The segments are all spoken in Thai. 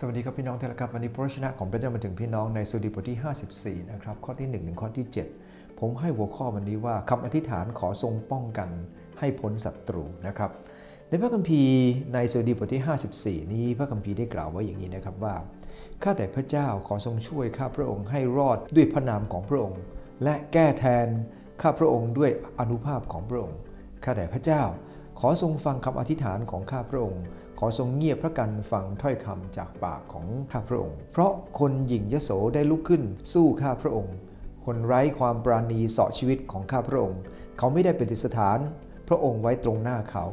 สวัสดีครับพี่น้องที่รักครับวันนี้พระวจนะของพระเจ้ามาถึงพี่น้องในสุดีบทที่ 54 นะครับ ข้อที่ 1 ถึงข้อที่ 7 ผมให้หัวข้อวันนี้ว่าคำอธิษฐานขอทรงป้องกันให้พ้นศัตรูนะครับ ในพระคัมภีร์ในสุดีบทที่ 54 นี้พระคัมภีร์ได้กล่าวไว้อย่างนี้นะครับว่าข้าแต่พระเจ้าขอทรงช่วยข้าพระองค์ให้รอดด้วยพระนามของพระองค์ และแก้แทนข้าพระองค์ด้วยอนุภาพของพระองค์ข้าแต่พระเจ้า ขอทรงฟังคำอธิษฐานของข้าพระองค์ ขอทรงเงียบพระกันฟังถ้อยคำจากปากของข้าพระองค์ เพราะคนหญิงยโสได้ลุกขึ้นสู้ข้าพระองค์ คนไร้ความปราณีเสาะชีวิตของข้าพระองค์ เขาไม่ได้เปฏิสถาน พระองค์ไว้ตรงหน้าเขา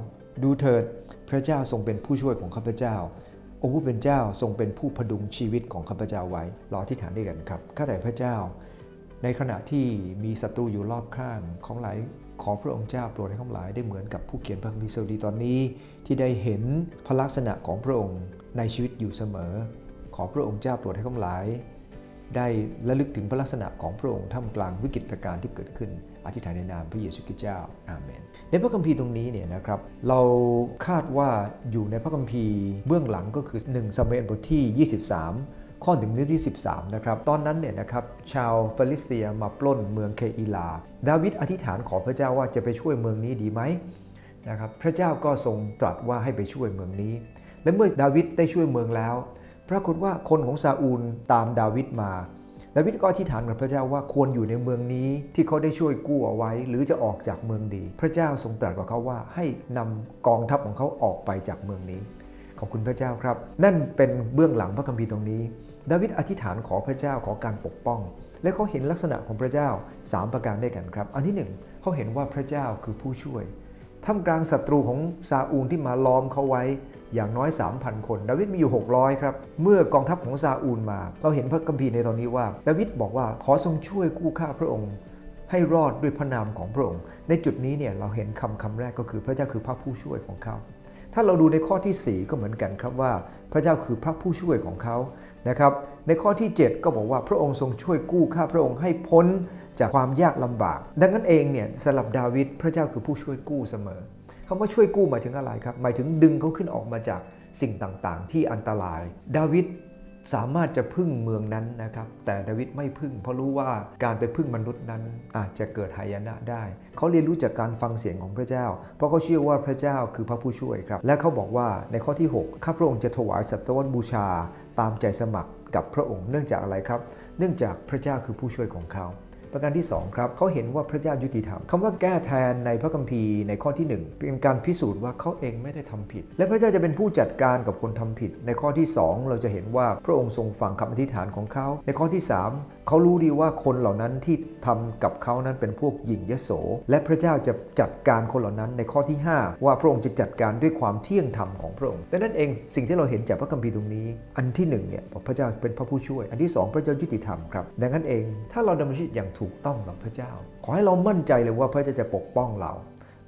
ดูเถิดพระเจ้าทรงเป็นผู้ช่วยของข้าพเจ้า องค์ผู้เป็นเจ้าทรงเป็นผู้พดุงชีวิตของข้าพเจ้าไว้รอที่ฐานด้วยกันครับข้าแต่พระเจ้า ในขณะที่มีศัตรูอยู่รอบข้างของหลาย ขอพระองค์เจ้าโปรดให้ข้าหลายได้เหมือนกับผู้เขียนพระคัมภีร์สดีตอนนี้ ที่ได้เห็นพระลักษณะของพระองค์ในชีวิตอยู่เสมอ ขอพระองค์เจ้าโปรดให้ข้าหลาย ได้ระลึกถึงพระลักษณะของพระองค์ท่ามกลางวิกฤตการณ์ที่เกิดขึ้น อธิษฐานในนามพระเยซูคริสต์เจ้าอาเมน ในพระคัมภีร์ตรงนี้เนี่ยนะครับ เราคาดว่าอยู่ในพระคัมภีร์เบื้องหลังก็คือ 1 ซามูเอลบทที่ 23 ข้อถึงเนื้อที่ 13 นะครับ ตอนนั้นเนี่ยนะครับชาวฟิลิสเตียมาปล้นเมืองเคอีลา ดาวิดอธิษฐานขอพระเจ้าว่าจะไปช่วยเมืองนี้ดีไหมนะครับพระเจ้าก็ทรงตรัสว่าให้ไปช่วยเมืองนี้ และเมื่อดาวิดได้ช่วยเมืองแล้วปรากฏว่าคนของซาอูลตามดาวิดมา ดาวิดก็อธิษฐานกับพระเจ้าว่าควรอยู่ในเมืองนี้ที่เขาได้ช่วยกู้เอาไว้ หรือจะออกจากเมืองดี พระเจ้าทรงตรัสกับเขาว่าให้นำกองทัพของเขาออกไปจากเมืองนี้ ขอบคุณพระเจ้าครับ นั่นเป็นเบื้องหลังพระคัมภีร์ตรงนี้ ดาวิดอธิษฐานขอพระเจ้าขอการปกป้อง และเขาเห็นลักษณะของพระเจ้า 3 ประการด้วยกันครับ อันที่หนึ่งเขาเห็นว่าพระเจ้าคือผู้ช่วยท่ามกลางศัตรูของซาอูลที่มาล้อมเขาไว้อย่างน้อย 3,000 คน ดาวิดมีอยู่ 600 ครับ เมื่อกองทัพของซาอูลมา เราเห็นพระคัมภีร์ในตอนนี้ว่า ดาวิดบอกว่าขอทรงช่วยกู้ข้าพระองค์ ให้รอดด้วยพระนามของพระองค์ ในจุดนี้เนี่ยเราเห็นคำคำแรกก็คือพระเจ้าคือพระผู้ช่วยของเขา ถ้าเราดูในข้อที่ 4 ก็เหมือนกันครับว่า พระเจ้าคือพระผู้ช่วยของเขานะครับ ในข้อที่ 7 ก็บอกว่าพระองค์ทรงช่วยกู้ข้าพระองค์ให้พ้นจากความยากลำบาก ดังนั้นเองเนี่ยสำหรับดาวิดพระเจ้าคือผู้ช่วยกู้เสมอคำว่าช่วยกู้หมายถึงอะไรครับ หมายถึงดึงเขาขึ้นออกมาจากสิ่งต่างๆ ที่อันตราย ดาวิด สามารถจะพึ่งเมืองนั้นนะครับ แต่ดาวิดไม่พึ่ง เพราะรู้ว่าการไปพึ่งมนุษย์นั้นอาจจะเกิดหายนะได้ เขาเรียนรู้จากการฟังเสียงของพระเจ้า เพราะเขาเชื่อว่าพระเจ้าคือพระผู้ช่วยครับ และเขาบอกว่าในข้อที่ 6 ข้าพระองค์จะถวายสัตวบูชา ตามใจสมัครกับพระองค์เนื่องจากอะไรครับ เนื่องจากพระเจ้าคือผู้ช่วยของเขา ประการที่ 2 ครับเขาเห็นว่าพระเจ้ายุติธรรมคำว่าแก้แทนในพระคัมภีร์ในข้อที่ 1 เป็นการพิสูจน์ว่าเขาเองไม่ได้ทำผิด และพระเจ้าจะเป็นผู้จัดการกับคนทำผิด ในข้อที่ 2 เราจะเห็นว่าพระองค์ทรงฟังคำอธิษฐานของเขา ในข้อที่ 3 เขารู้ดีว่าคนเหล่านั้นที่ทำกับเขานั้นเป็นพวกหญิงยโส และพระเจ้าจะจัดการคนเหล่านั้นในข้อที่ 5 ว่าพระองค์จะจัดการด้วยความเที่ยงธรรมของพระองค์ดังนั้นเองสิ่งที่เราเห็นจากพระคัมภีร์ตรงนี้ อันที่1เนี่ยพระเจ้าเป็นพระผู้ช่วย อันที่ 2 พระเจ้ายุติธรรมครับดังนั้นเองถ้าเราดำเนินชีวิตอย่างถูกต้องกับพระเจ้า ขอให้เรามั่นใจเลยว่าพระเจ้าจะปกป้องเรา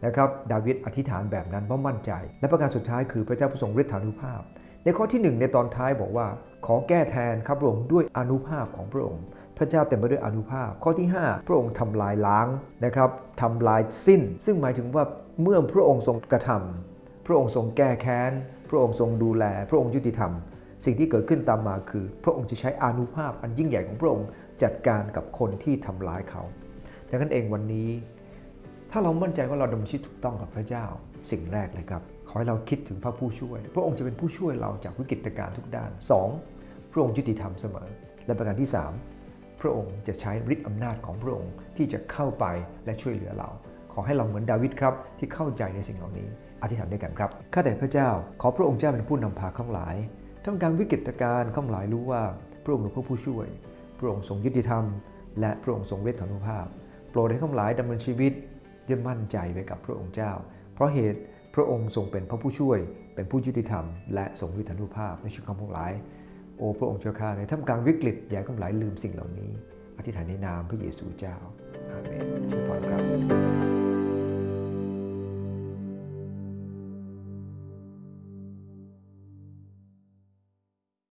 นะครับดาวิดอธิษฐานแบบนั้นเพราะมั่นใจ และประการสุดท้ายคือพระเจ้าผู้ทรงฤทธานุภาพ ในข้อที่ 1 ในตอนท้ายบอกว่า ขอแก้แทนข้าพระองค์ด้วยอนุภาพของพระองค์ พระเจ้าเต็มไปด้วยอนุภาพ ข้อที่ 5 พระองค์ทำลายล้างนะครับทำลายสิ้น ซึ่งหมายถึงว่าเมื่อพระองค์ทรงกระทำพระองค์ทรงแก้แค้น พระองค์ทรงดูแล พระองค์ยุติธรรม สิ่งที่เกิดขึ้นตามมาคือ พระองค์จะใช้อานุภาพอันยิ่งใหญ่ของพระองค์จัดการกับคนที่ทำร้ายเขาดังนั้นเองวันนี้ ถ้าเรามั่นใจว่าเราดำเนินชีวิตถูกต้องกับพระเจ้า สิ่งแรกเลยครับ ขอให้เราคิดถึงพระผู้ช่วย พระองค์จะเป็นผู้ช่วยเราจากวิกฤตการณ์ทุกด้าน 2. พระองค์ยุติธรรมเสมอ และประการที่ 3 พระองค์จะใช้ฤทธิ์อำนาจของพระองค์ที่จะเข้าไปและช่วยเหลือเรา ขอให้เราเหมือนดาวิดครับที่เข้าใจในสิ่งเหล่านี้อธิษฐานด้วยกันครับข้าแต่พระเจ้า ขอพระองค์เจ้าเป็นผู้นำพาข้างหลาย ท่ามกลางวิกฤตการณ์ข้างหลายรู้ว่าพระองค์เป็นผู้ช่วย พระองค์ทรงยุติธรรม และพระองค์ทรงฤทธนุภาพ โปรดให้ข้างหลายดำเนินชีวิตด้วยมั่นใจไปกับพระองค์เจ้า เพราะเหตุพระองค์ทรงเป็นพระผู้ช่วย เป็นผู้ยุติธรรม และทรงฤทธนุภาพในชีวิตของข้างหลาย โอ้พระองค์เจ้าข้าในท่ามกลางวิกฤตอย่าให้ข้างหลายลืมสิ่งเหล่านี้ อธิษฐานในนามพระเยซูเจ้าอาเมนช่วยพรครับ